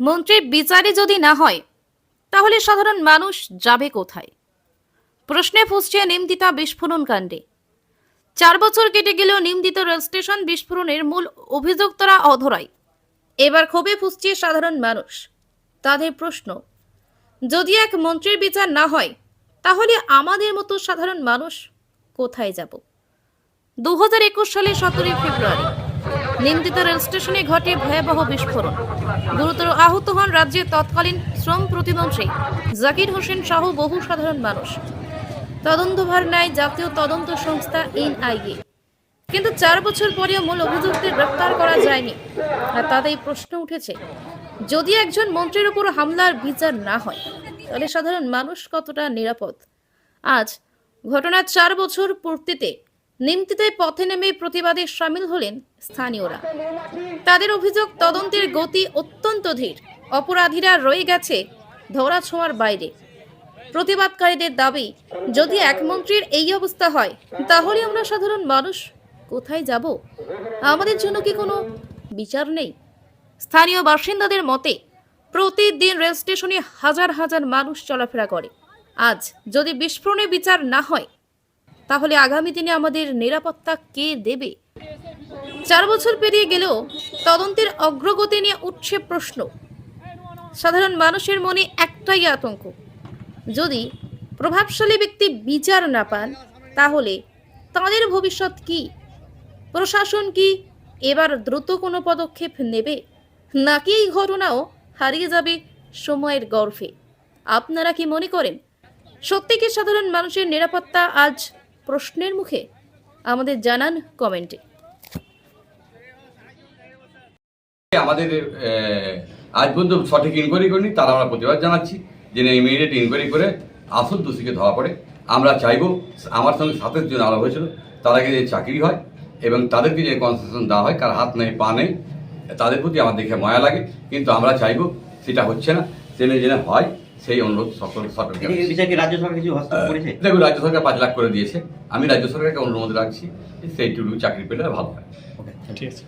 মন্ত্রীর বিচারে যদি না হয়, তাহলে সাধারণ মানুষ যাবে কোথায়? প্রশ্নে ফুসছে নিমদিতা বিস্ফোরণ কাণ্ডে। চার বছর কেটে গেলেও নিমদিত রেল স্টেশন বিস্ফোরণের মূল অভিযুক্তরা অধরাই। এবার ক্ষোভে ফুসছে সাধারণ মানুষ। তাদের প্রশ্ন, যদি এক মন্ত্রীর বিচার না হয়, তাহলে আমাদের মতো সাধারণ মানুষ কোথায় যাব? দু হাজার একুশ সালে সতেরোই ফেব্রুয়ারি। নিমদিত রেল স্টেশনে ঘটে ভয়াবহ বিস্ফোরণ। গুরুতর আহত হন রাজ্যের তৎকালীন শ্রম প্রতিমন্ত্রী জাকির হোসেন সহ বহু সাধারণ মানুষ। তদন্তভার নেয় জাতীয় তদন্ত সংস্থা এনআইএ। কিন্তু চার বছর পরেও মূল অভিযুক্তের গ্রেপ্তার করা যায়নি। আর তাতেই প্রশ্ন উঠেছে, যদি একজন মন্ত্রীর উপর হামলার বিচার না হয়, তাহলে সাধারণ মানুষ কতটা নিরাপদ? আজ ঘটনার চার বছর পূর্তিতে নিমতিতে পথে নেমে প্রতিবাদে সামিল হলেন স্থানীয়রা। তাদের অভিযোগ তদন্তের গতি অত্যন্ত ধীর। অপরাধীরা রয়ে গেছে ধরা ছোঁয়ার বাইরে। প্রতিবাদকারীদের দাবি, যদি এক মন্ত্রীর এই অবস্থা হয়, তাহলে আমরা সাধারণ মানুষ কোথায় যাব? আমাদের জন্য কি কোনো বিচার নেই? স্থানীয় বাসিন্দাদের মতে, প্রতিদিন রেল স্টেশনে হাজার হাজার মানুষ চলাফেরা করে। আজ যদি বিস্ফোরণে বিচার না হয় তাহলে আগামী দিনে আমাদের নিরাপত্তা কে দেবে? চার বছর পেরিয়ে গেলেও তদন্তের অগ্রগতি নিয়ে উঠছে প্রশ্ন। সাধারণ মানুষের মনে একটাই আতঙ্ক, যদি প্রভাবশালী ব্যক্তি বিচার না পান, তাহলে তাদের ভবিষ্যৎ কি? প্রশাসন কি এবার দ্রুত কোনো পদক্ষেপ নেবে? নাকি এই ঘটনাও হারিয়ে যাবে সময়ের গর্ভে? আপনারা কি মনে করেন, সত্যি কি সাধারণ মানুষের নিরাপত্তা আজ প্রশ্নের মুখে আমাদের জানান কমেন্টে। আমাদের আজ পর্যন্ত সঠিক ইনকোয়ারি করিনি, তারা আমরা প্রতিবাদ জানাচ্ছি। যে ইমিডিয়েট ইনকোয়ারি করে আসল দোষীকে ধরা পড়ে, আমরা চাইব আমার সঙ্গে সাতের জন আলাপ হয়েছিল তাদেরকে যে চাকরি হয় এবং তাদেরকে যে কনসেশন দেওয়া হয়, কার হাত নেই, পা নেই, তাদের প্রতি আমার দেখে মায়া লাগে। কিন্তু আমরা চাইব সেটা হচ্ছে না জেনে জেনে হয় সেই অনুরোধ সকল সরকারকে রাজ্য সরকার কিছু করেছে? দেখুন রাজ্য সরকার পাঁচ লাখ করে দিয়েছে। আমি রাজ্য সরকারকে অনুরোধ রাখছি সেইটুকু চাকরি পেলে ভালো হয়। ওকে ঠিক আছে।